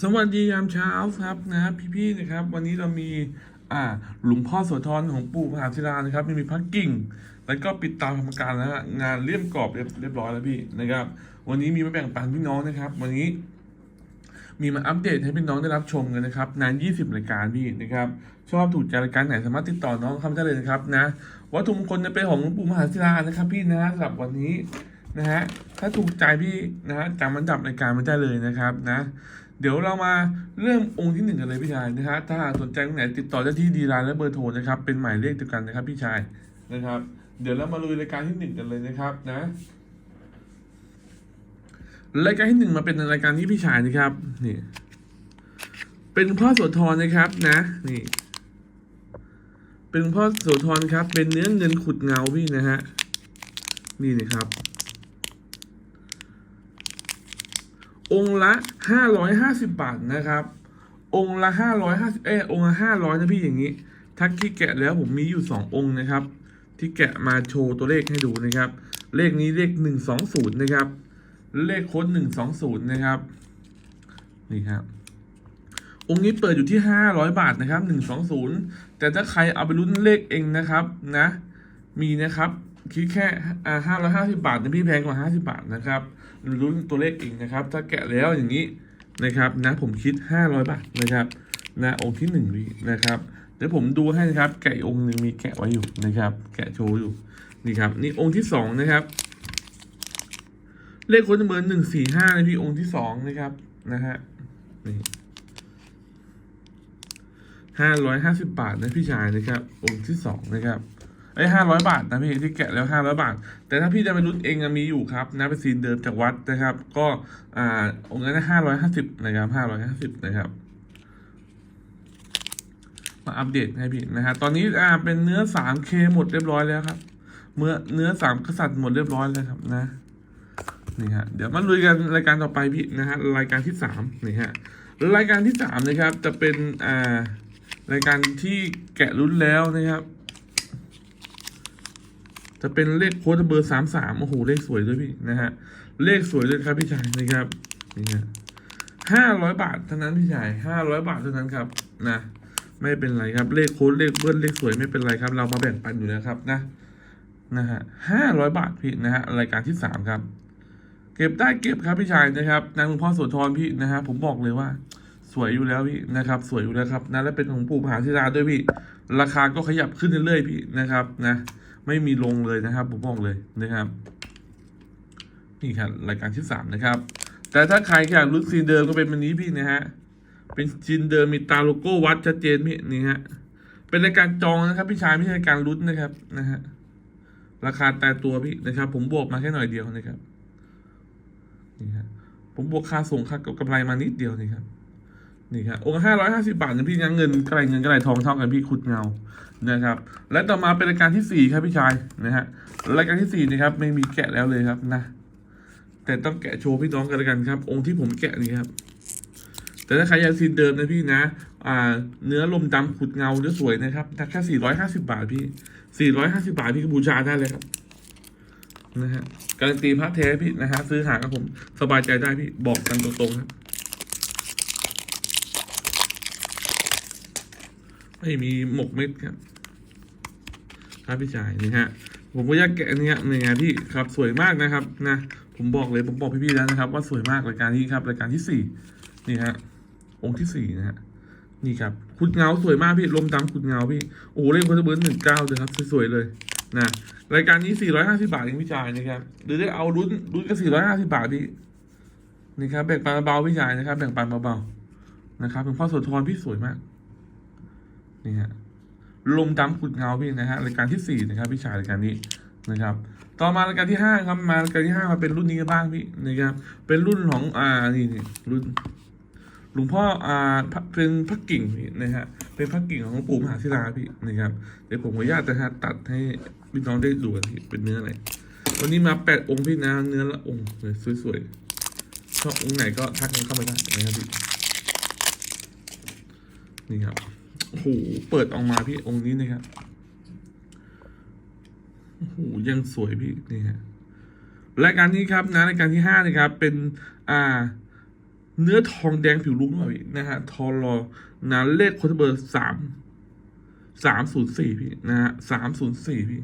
สวัสดียามเช้าครับนะพี่ๆนะครับ วันนี้เรามีอ่าหลวงพ่อโสธรของปู่มหาศิลานะครับมีพระกิ่ง แล้วก็ปิดตาธรรมการแล้วฮะงานเลี่ยมกรอบเรียบเรียบร้อยแล้วพี่นะครับ วันนี้มีมาแบ่งปันพี่น้องนะครับ วันนี้ มีมาอัปเดตให้พี่น้องได้รับชมกันนะครับนาน 20รายการพี่นะครับ ชอบถูกใจรายการไหนสามารถติดต่อน้องเข้ามาได้เลยนะครับนะวัตถุมงคลจะเป็นของหลวงปู่มหาศิลานะครับ พี่นะสำหรับวันนี้นะฮะถ้าถูกใจพี่นะฮะจำมันดับรายการมันได้เลยนะครับนะ เดี๋ยวเรามาเริ่มองค์ที่หนึ่งกันเลยพี่ชายนะฮะถ้าสนใจตรงไหนติดต่อได้ที่ดีไลน์และเบอร์โทรนะครับ เป็นหมายเลขเดียวกันนะครับพี่ชายนะครับ เดี๋ยวเรามาลุยรายการที่หนึ่งกันเลยนะครับนะรายการที่หนึ่งมาเป็นรายการที่พี่ชายนะครับนี่เป็นพ่อโสธรนะครับนะนี่ เป็นพ่อโสธรครับ เป็นเนื้อเงินขุดเงาพี่นะฮะนี่นะครับ องค์ละห้าร้อยห้าสิบบาทนะครับ องค์ละห้าร้อยห้าสิบเออองค์ละห้าร้อยนะพี่อย่างนี้ ทักที่แกะแล้วผมมีอยู่สององค์นะครับ ที่แกะมาโชว์ตัวเลขให้ดูนะครับ เลขนี้เลขหนึ่งสองศูนย์นะครับ เลขโค้ดหนึ่งสองศูนย์นะครับ นี่ครับองค์นี้เปิดอยู่ที่ห้าร้อยบาทนะครับหนึ่งสองศูนย์แต่ถ้าใครเอาไปลุ้นเลขเองนะครับนะ มีนะครับ คิดแค่อ่าห้าร้อยห้าสิบาทนะพี่แพงกว่าห้าสิบาทนะครับ ลุ้นตัวเลขเองนะครับ ถ้าแกะแล้วอย่างนี้นะครับนะผมคิดห้าร้อยบาทนะครับนะองค์ที่หนึ่งนะครับเดี๋ยวผมดูให้นะครับ แกะองค์หนึ่งมีแกะไว้อยู่นะครับ แกะโชว์อยู่นี่ครับนี่องค์ที่สองนะครับ เลขค้ดเบอร์หนึ่งสี่ห้านะพี่องค์ที่สองนะครับนะฮะนี่ห้าร้อยห้าสิบบาทนะพี่ชายนะครับ องค์ที่สองนะครับ ไอ้ห้าร้อยบาทนะพี่ที่แกะแล้วห้าร้อยบาท แต่ถ้าพี่จะไปรุ่นเองมีอยู่ครับนะเป็นซีนเดิมจากวัดนะครับ ก็อ่าองค์นั้นห้าร้อยห้าสิบนะครับห้าร้อยห้าสิบนะครับมาอัปเดตให้พี่นะฮะตอนนี้อ่าเป็นเนื้อสามเคหมดเรียบร้อยแล้วครับ เมื่อเนื้อสามกษัตริย์หมดเรียบร้อยแล้วครับนะนี่ฮะเดี๋ยวมาลุยกันรายการต่อไปพี่นะฮะรายการที่สามนี่ฮะรายการที่สามนะครับจะเป็นอ่ารายการที่แกะรุ่นแล้วนะครับ จะเป็นเลขโค้ดเบอร์สามสามโอ้โหเลขสวยด้วยพี่นะฮะเลขสวยเลยครับพี่ชายนะครับนี่ฮะห้าร้อยบาทเท่านั้นพี่ชายห้าร้อยบาทเท่านั้นครับนะไม่เป็นไรครับเลขโค้ดเลขเบิ้ลเลขสวยไม่เป็นไรครับ เรามาแบ่งปันอยู่แล้วครับนะนะฮะห้าร้อยบาทพี่นะฮะรายการที่สามครับ เก็บได้เก็บครับพี่ชายนะครับนางหลวงพ่อโสธรพี่นะฮะผมบอกเลยว่า สวยอยู่แล้วพี่นะครับ สวยอยู่แล้วครับนะและเป็นของปู่มหาศิลาด้วยพี่ ราคาก็ขยับขึ้นเรื่อยๆพี่นะครับนะ ไม่มีลงเลยนะครับผมบอกเลยนะครับนี่ครับรายการที่สามนะครับ แต่ถ้าใครอยากลุ้นซีนเดิมก็เป็นวันนี้พี่นะฮะเป็นซีนเดิมมีตาโลโก้วัดชัดเจนพี่นี่ฮะเป็นรายการจองนะครับ พี่ชายไม่ใช่รายการลุ้นนะครับนะฮะราคาแต่ตัวพี่นะครับ ผมบวกมาแค่หน่อยเดียวนะครับนี่ครับผมบวกค่าส่งค่ากำไรมานิดเดียวนี่ครับ นี่ครับองค์ห้าร้อยห้าสิบาทนะพี่ยังเงินกระไรเงินกระไรทองเท่ากันพี่ขุดเงานะครับ และต่อมาเป็นรายการที่สี่ครับพี่ชายนะฮะรายการที่สี่นะครับ ไม่มีแกะแล้วเลยครับนะ แต่ต้องแกะโชว์พี่น้องกันล้วกันครับ องค์ที่ผมแกะนี่ครับ แต่ถ้าใครอยากซีนเดิมนะพี่นะ อ่า เนื้อลมดำขุดเงาเนื้อสวยนะครับแค่สี่ร้อยห้าสิบาทพี่สี่ร้อยห้าสิบาทพี่ก็บูชาได้เลยครับนะฮะการันตีพระแท้พี่นะฮะซื้อหากับผมสบายใจได้พี่บอกกันตรงๆครับ ไม่มีหมกเม็ดครับครับพี่ชายนี่ฮะผมก็อยากแกะนเนี้ยนี่ไงพี่ครับสวยมากนะครับนะผมบอกเลยผมบอกพี่ๆแล้วนะครับ ว่าสวยมากรายการนี้ครับรายการที่สี่นี่ฮะองค์ที่สี่นะฮะนี่ครับขุดเงาสวยมากพี่ลมดำขุดเงาพี่โอ้เลขโคตรเบิร์นหนึ่งเก้าเลยครับสวยๆเลยนะรายการนี้สี่ร้อยห้าสิบาทเองพี่ชายนะครับ หรือได้เอารุ่นรุ่นก็สี่ร้อยห้าสิบาทพี่นี่ครับแบ่งปันเบาพี่ชายนะครับ แบ่งปันเบาๆนะครับเป็นพ่อโสธรพี่สวยมาก นี่ฮะลมดำขุดเงาพี่นะฮะรายการที่สี่นะครับพี่ชายรายการนี้นะครับ ต่อมารายการที่ห้าครับมารายการที่ห้ามาเป็นรุ่นนี้กันบ้างพี่นะครับ เป็นรุ่นของอ่านี่นี่รุ่นหลวงพ่ออ่าระเป็นพระกิ่งพี่นะฮะเป็นพระกิ่งของหลวงปู่มหาศิลาพี่นะครับเดี๋ยวผมขออนุญาตนะฮะตัดให้พี่น้องได้ดูกันพี่เป็นเนื้ออะไรวันนี้มาแปดองค์พี่นะเนื้อละองค์สวยๆชอบองค์ไหนก็ทักเข้ามาได้นะครับพี่นี่ครับ โอ้โหเปิดออกมาพี่องค์นี้นะครับโอ้โหยังสวยพี่นี่ฮะรายการนี้ครับนะรายการที่ห้านะครับ เป็นอ่า เนื้อทองแดงผิวลุ้งหน่อยนะฮะทอรอนะเลขโค้ดเบอร์สามสามศูนย์สี่พี่นะฮะสามศูนย์สี่พี่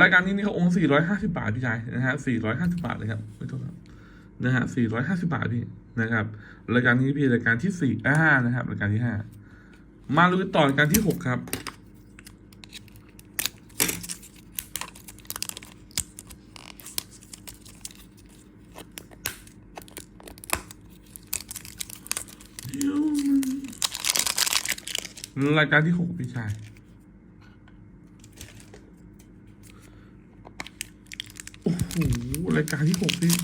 รายการนี้นี่เขาองค์สี่ร้อยห้าสิบาทพี่ชายนะฮะสี่ร้อยห้าสิบาทเลยครับไม่ต้องครับนะฮะสี่ร้อยห้าสิบาทพี่นะครับ รายการนี้พี่รายการที่สี่อ่านะครับ รายการที่ห้า มาลุยต่อการที่หกครับ รายการที่หกพี่ชายโอ้โหรายการที่หกพี่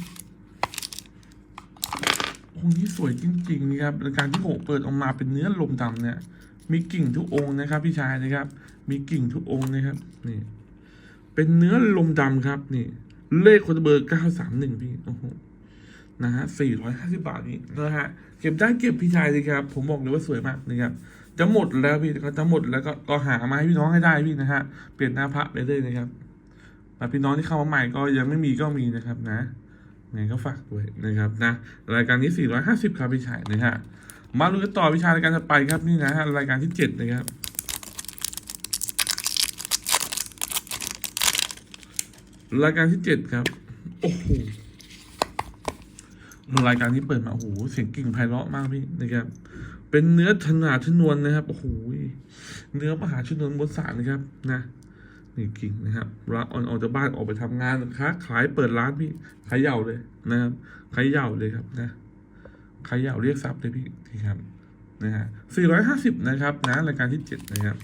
องค์นี้สวยจริงๆนะครับรายการที่หกเปิดออกมาเป็นเนื้อลมดำเนี่ย มีกิ่งทุกองค์นะครับ พี่ชายนะครับ มีกิ่งทุกองค์นะครับนี่เป็นเนื้อลมดำครับนี่ เลขคนเบอร์เก้าสามหนึ่งพี่โอ้โหนะฮะสี่ร้อยห้าสิบาทนี่นะฮะเก็บได้เก็บพี่ชายเลยครับ ผมบอกเลยว่าสวยมากนะครับจะหมดแล้วพี่ก็จะหมดแล้วก็ก็หามาให้พี่น้องให้ได้พี่นะฮะเปลี่ยนหน้าพระไปเลยนะครับแต่พี่น้องที่เข้ามาใหม่ก็ยังไม่มีก็มีนะครับนะไงก็ฝากด้วยนะครับนะรายการนี้ 450 ครับพี่ชายนะฮะ มาลุยกันต่อพี่ชารายการจะไปครับนี่นะฮะรายการที่7นะครับรายการที่7ครับโอ้โหรายการนี้เปิดมาโอ้โหเสียงกิ่งไพเราะมากพี่นะครับ เป็นเนื้อถนาชนวนนะครับโอ้โหเนื้อมหาชนวนบนสารนะครับนะนี่กิ่งนะครับรับออนออกจากบ้านออกไปทำงานค้าขายเปิดร้านพี่ขายเหย่าเลยนะครับขายเหย่าเลยครับนะ ขายเหย่าเรียกทรัพย์เลยพี่ที่ครับนะฮะสี่ร้อยห้าสิบนะครับนะรายการที่เจ็ดนะครับ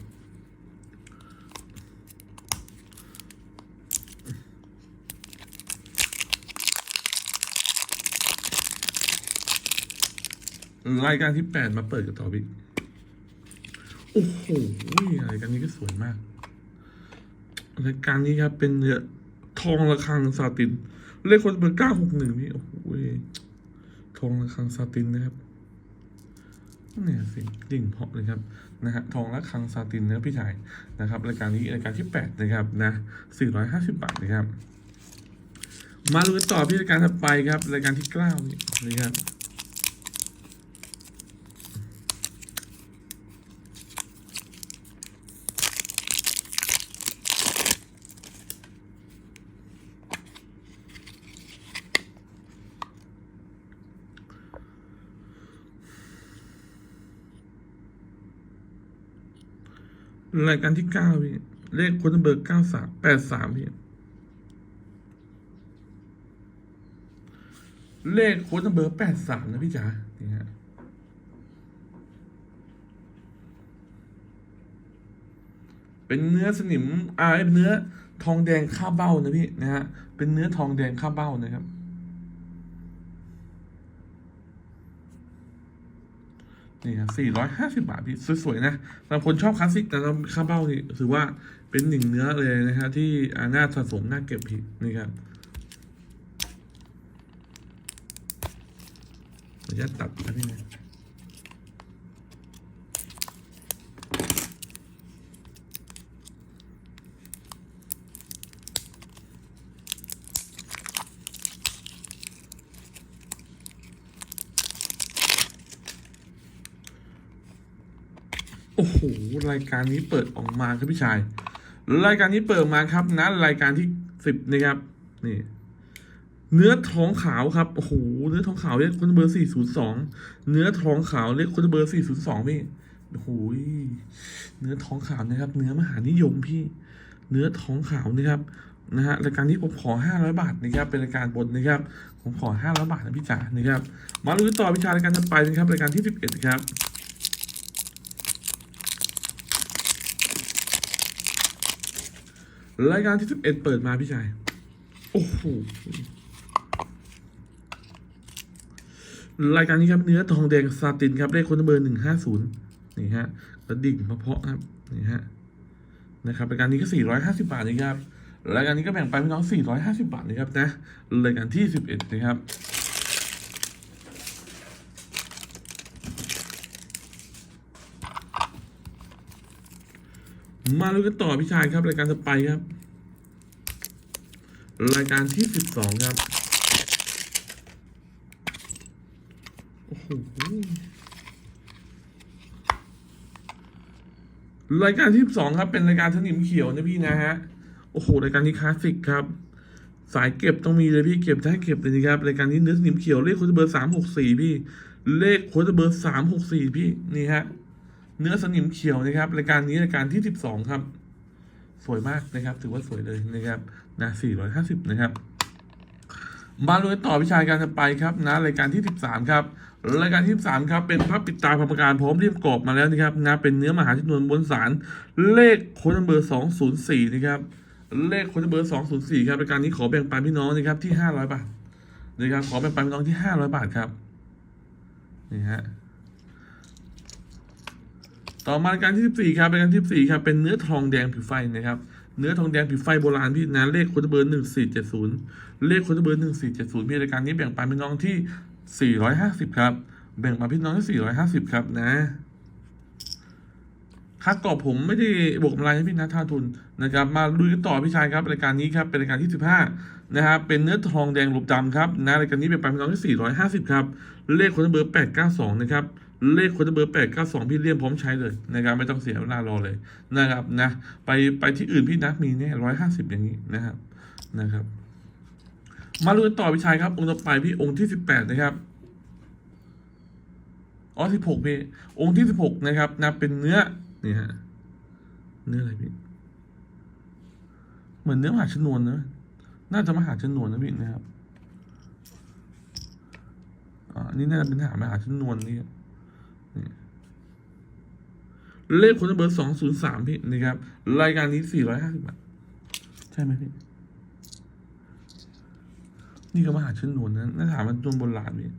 รายการที่แปดมาเปิดกับต่อพี่โอ้โหรายการนี้ก็สวยมากรายการนี้ครับเป็นเนื้อทองระฆังซาติน เลขคนเบอร์เก้าหกหนึ่งพี่โอ้โห ทองระฆังซาตินนะครับเนี่ยสิดิ่งเพาะเลยครับนะฮะทองระฆังซาตินนะพี่ชายนะครับรายการนี้รายการที่แปดนะครับนะสี่ร้อยห้าสิบบาทนะครับ มาดูกันต่อพี่รายการถัดไปครับรายการที่เก้านี่นะครับ รายการที่เก้าพี่ เลขคนเบอร์เก้าสามแปดสามพี่ เลขโค้ดเบอร์แปดสามนะพี่จ๋านี่ฮะเป็นเนื้อสนิมอ่าเนื้อทองแดงข้าเบ้านะพี่นะฮะ เป็นเนื้อทองแดงข้าเบ้านะครับ นี่ครับสี่ร้อยห้าสิบาทพี่สวยๆนะสำหรับคนชอบคลาสสิกแต่ข้าวเบ้านี่ถือว่าเป็นหนึ่งเนื้อเลยนะฮะที่น่าสะสมน่าเก็บพี่นี่ครับขออนุญาตตัดครับพี่นะ หรายการนี้เปิดออกมาครับพี่ชาย รายการนี้เปิดมาครับนะรายการที่สิบนะครับ นี่ เนื้อทองขาวครับโอ้โหเนื้อทองขาวเลขคนเบอร์สี่ศูนย์สองเนื้อทองขาวเลขคนเบอร์สี่ศูนย์สองพี่โอ้โหเนื้อทองขาวนะครับ เนื้อมหานิยมพี่ เนื้อทองขาวนะครับนะฮะรายการนี้ผมขอห้าร้อยบาทนะครับเป็นรายการบนนะครับผมขอห้าร้อยบาทนะพี่จ๋านะครับมาลุยต่อพี่ชายรายการต่อไปนะครับรายการที่สิบเอ็ดครับ รายการที่สิบเอ็ดเปิดมาพี่ชาย โอ้โห รายการนี้ครับเนื้อทองแดงซาตินครับเลขคนเบอร์หนึ่งห้าศูนย์นี่ฮะกระดิ่งมะเพาะครับนี่ฮะนะครับรายการนี้ก็สี่ร้อยห้าสิบาทนะครับรายการนี้ก็แบ่งไปพี่น้องสี่ร้อยห้าสิบาทนะครับนะรายการที่สิบเอ็ดนะครับ มาดูกันต่อพี่ชายครับ รายการต่อไปครับ รายการที่สิบสองครับ โอ้โห รายการที่สองครับ เป็นรายการสนิมเขียวนะพี่นะฮะ โอ้โห รายการนี้คลาสสิกครับ สายเก็บต้องมีเลยพี่เก็บได้เก็บเลยนะครับ รายการนี้เนื้อสนิมเขียวเลขโค้ดเบอร์สามหกสี่พี่ เลขโค้ดเบอร์สามหกสี่พี่ นี่ฮะ เนื้อสนิมเขียวนะครับรายการนี้รายการที่สิบสองครับ สวยมากนะครับ ถือว่าสวยเลยนะครับนะสี่ร้อยห้าสิบนะครับมาเลยต่อวิชาการจะไปครับนะรายการที่ 13 ครับรายการที่13ครับเป็นภาพปิดตาพรรมการพร้อมเรียบกรอบมาแล้วนะครับนะเป็นเนื้อมหาชนวนบนสารเลขโค้ดเบอร์204 นะครับเลขโค้ดเบอร์204 ครับรายการนี้ขอแบ่งปันพี่น้องนะครับที่ 500 บาทนะครับขอแบ่งปันพี่น้องที่ 500 บาทครับนี่ฮะ ต่อมารายการที่ 14 ครับรายการที่14ครับเป็นเนื้อทองแดงผิวไฟนะครับเนื้อทองแดงผิวไฟโบราณพี่นะเลขโคดเบอร์หนึ่งสี่เจ็ดศูนย์เลขโคดเบอร์หนึ่งสี่เจ็ดศูนย์พี่รายการนี้แบ่งปันพี่น้องที่สี่ร้อยห้าสิบครับ แบ่งปันพี่น้องที่สี่ร้อยห้าสิบครับนะค่ากรอบผมไม่ได้บวกกำไรให้พี่นะท่าทุนนะครับ มาดูกันต่อพี่ชายครับรายการนี้ครับเป็นรายการที่สิบห้านะครับเป็นเนื้อทองแดงหลบดำครับนะรายการนี้แบ่งปันพี่น้องที่สี่ร้อยห้าสิบครับเลขโคดเบอร์แปดเก้าสองนะครับ เลขค้ดเบอร์แปดเก้าสองพี่เลี่ยมพร้อมใช้เลยนะครับไม่ต้องเสียเวลารอเลยนะครับนะไปไปที่อื่นพี่นักมีแน่ร้อยห้าสิบอย่างนี้นะครับนะครับ มาดูกันต่อพี่ชายครับ องค์ต่อไปพี่องค์ที่สิบแปดนะครับอ๋อสิบหกพี่องค์ที่สิบหกนะครับนะเป็นเนื้อนี่ฮะเนื้ออะไรพี่เหมือนเนื้อมหาชนวนนะน่าจะมหาชนวนนะพี่นะครับอ่าอันนี่น่าจะเป็นหามหาชนวนนี่ เลขคนเบอร์สองศูนย์สามพี่นะครับ รายการนี้สี่ร้อยห้าสิบบาท ใช่ไหมพี่ นี่ก็มหาชนวนนะน่าถามมันจนโบราณพี่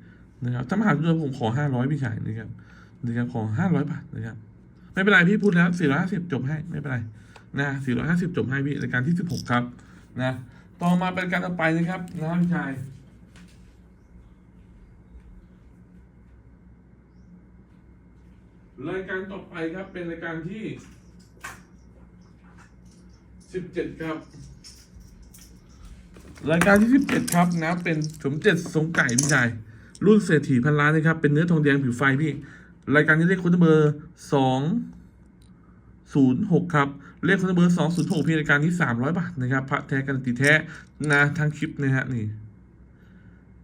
นะครับ ถ้ามหาชนวนผมขอห้าร้อยพี่ชายนะครับนะครับขอห้าร้อยบาทนะครับ ไม่เป็นไรพี่พูดแล้วสี่ร้อยห้าสิบจบให้ไม่เป็นไรนะสี่ร้อยห้าสิบจบให้พี่รายการที่สิบหกครับ นะ ต่อมาเป็นการต่อไปนะครับนะพี่ชาย รายการต่อไปครับเป็นรายการที่สิบเจ็ดครับ รายการที่สิบเจ็ดครับนะเป็นสมเจ็ดสงไก่พี่ชายรุ่นเศรษฐีพันล้านนะครับ เป็นเนื้อทองแดงผิวไฟพี่ รายการนี้เลขคุณเบอร์สองศูนย์หกครับ เลขคุณเบอร์สองศูนย์หกพี่รายการที่สามร้อยบาทนะครับพระแท้กันตีแท้นะทางคลิปนะฮะนี่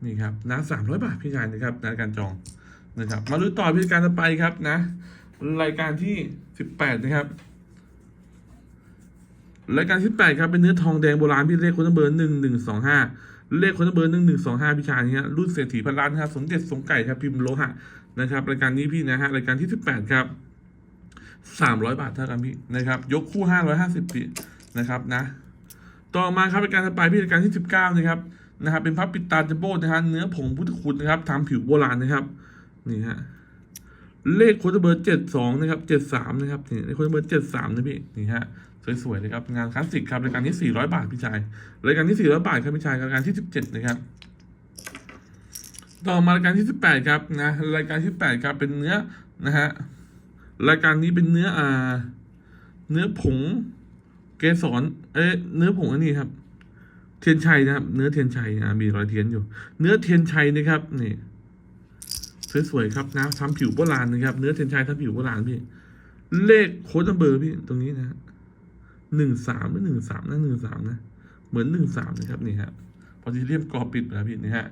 นี่ครับนะสามร้อยบาทพี่ชายนะครับนะการจอง นะครับ มาดูต่อพิธีการต่อไปครับนะ รายการที่สิบแปดนะครับรายการที่แปดครับเป็นเนื้อทองแดงโบราณพี่เลขคนเบอร์หนึ่งหนึ่งสองห้าเลขคนเบอร์หนึ่งหนึ่งสองห้าพี่ชายเนี่ยรุ่นเศรษฐีพันล้านนะครับสมเด็จสงไก่ครับพิมพ์โลหะนะครับ รายการนี้พี่นะฮะรายการที่สิบแปดครับสามร้อยบาทเท่ากันพี่นะครับ ยกคู่ห้าร้อยห้าสิบปีนะครับนะ ต่อมาครับรายการต่อไปพี่รายการที่สิบเก้านะครับนะครับเป็นพับปิดตาจัมโบ้นะฮะเนื้อผงพุทธคุณนะครับทำผิวโบราณนะครับ นี่ฮะเลขโค้ดเบอร์เจ็ดสองนะครับเจ็ดสามนะครับนี่เลขโค้ดเบอร์เจ็ดสามนะพี่นี่ฮะสวยๆเลยครับงานคลาสสิกครับรายการที่สี่ร้อยบาทพี่ชายรายการที่สี่ร้อยบาทครับพี่ชายรายการที่สิบเจ็ดนะครับต่อมารายการที่สิบแปดครับนะรายการที่แปดครับเป็นเนื้อนะฮะรายการนี้เป็นเนื้ออ่า เนื้อผงเกสรเอ๊ะเนื้อผงอันนี้ครับ เทียนชัยนะครับ เนื้อเทียนชัยอ่ามีรอยเทียนอยู่ เนื้อเทียนชัยนะครับนี่ สวยๆครับนะทำผิวโบราณนะครับเนื้อเทนชัยทำผิวโบราณพี่ เลขโค้ดนัมเบอร์พี่ตรงนี้นะหนึ่งสามหรือหนึ่งสามนะหนึ่งสามนะ เหมือนหนึ่งสามนะครับนี่ฮะพอที่เรียบกรอบปิดไปแล้วพี่นี่ฮะ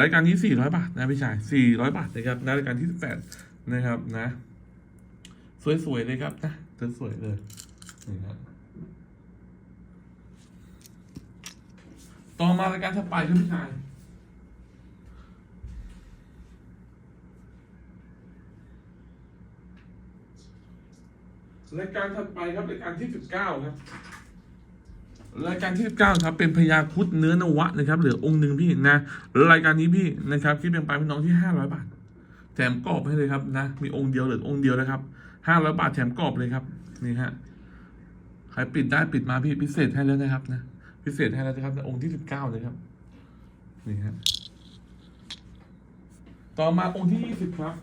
รายการนี้สี่ร้อยบาทนะพี่ชายสี่ร้อยบาทนะครับนะรายการที่สิบแปดนะครับนะ สวยๆเลยครับนะสวยๆเลยนี่ฮะต่อมารายการถัดไปครับพี่ชาย รายการถัดไปครับรายการที่สิบเก้าครับรายการที่สิบเก้าครับเป็นพญาคุดเนื้อนวะนะครับเหลือองค์หนึ่งพี่นะรายการนี้พี่นะครับคิดเป็นไปพี่น้องที่ห้าร้อยบาท แถมกรอบให้เลยครับนะมีองค์เดียวเหลือองค์เดียวนะครับห้าร้อยบาทแถมกรอบเลยครับนี่ฮะใครปิดได้ปิดมาพี่พิเศษให้แล้วนะครับนะพิเศษให้แล้วนะครับในองค์ที่สิบเก้าเลยครับนี่ฮะต่อมาองค์ที่ยี่สิบครับ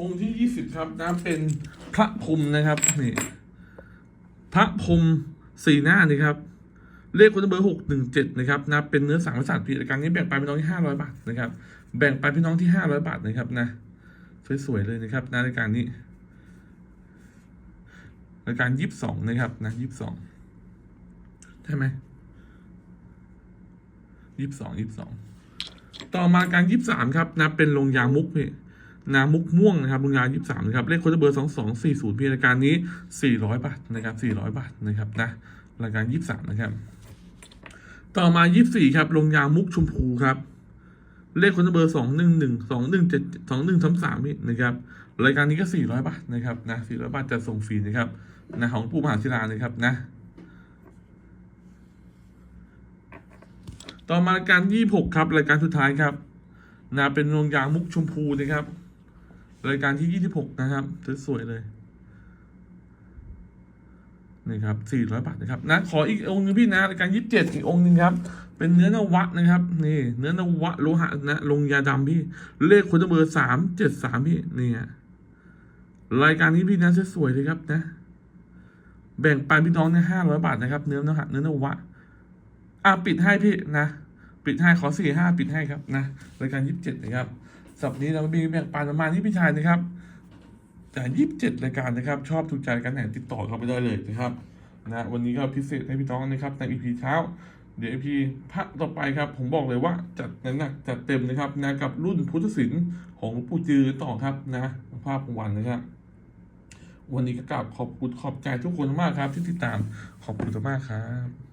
องค์ที่ยี่สิบครับนะเป็นพระพรมนะครับนี่พระพรมสี่หน้านะครับเลขคนเบอร์หกหนึ่งเจ็ดนะครับนะเป็นเนื้อสังวสัตว์พี่รายการนี้แบ่งไปพี่น้องที่ห้าร้อยบาทนะครับ แบ่งไปพี่น้องที่ห้าร้อยบาทนะครับนะสวยๆเลยนะครับนะรายการนี้รายการยี่สิบสองนะครับนะยี่สิบสองใช่ไหมยี่สิบสองยี่สิบสองต่อมาการยี่สิบสามครับนะเป็นลงยางมุกพี่ นามุกม่วงนะครับลงยางยี่สิบสามนะครับเลขโค้ดเบอร์สองสองสี่ศูนย์พี่รายการนี้สี่ร้อยบาทนะครับสี่ร้อยบาทนะครับนะรายการยี่สิบสามนะครับต่อมายี่สิบสี่ครับลงยามุกชมพูครับ เลขโค้ดเบอร์สองหนึ่งหนึ่งสองหนึ่งเจ็ดสองหนึ่งสามสามพี่นะครับรายการนี้ก็สี่ร้อยบาทนะครับนะสี่ร้อยบาทจะส่งฟรีนะครับนะของผู้มหาศิลานะครับนะ ต่อมารายการยี่หกครับรายการสุดท้ายครับนะเป็นโรงยามุกชมพูนะครับ รายการที่ยี่สิบหกนะครับสวยๆเลยนี่ครับสี่ร้อยบาทนะครับนะขออีกองค์นึงพี่นะรายการยี่สิบเจ็ดอีกองค์หนึ่งครับ เป็นเนื้อนวะนะครับนี่เนื้อนวะโลหะนะลงยาดำพี่ เลขคนเบอร์สามเจ็ดสามพี่นี่ฮะรายการนี้พี่นะสวยๆเลยครับนะ แบ่งปันพี่น้องนะห้าร้อยบาทนะครับ เนื้อนวะเนื้อนวะอะปิดให้พี่นะ ปิดให้ขอสี่ห้าปิดให้ครับนะรายการยี่สิบเจ็ดนะครับ สัปดาห์นี้เรามีแบ่งปันประมาณนี้พี่ชายนะครับจากยี่สิบเจ็ดรายการนะครับ ชอบถูกใจการไหนติดต่อเข้าไปได้เลยนะครับนะวันนี้ก็พิเศษให้พี่น้องนะครับในอีพีเช้า เดี๋ยวอีพีพระต่อไปครับ ผมบอกเลยว่าจัดหนักจัดเต็มนะครับนะกับรุ่นพุทธศิลป์ของหลวงปู่จือต่อครับนะภาพของวันนะครับ วันนี้ก็กราบขอบคุณขอบใจทุกคนมากครับ ที่ติดตามขอบคุณมากครับ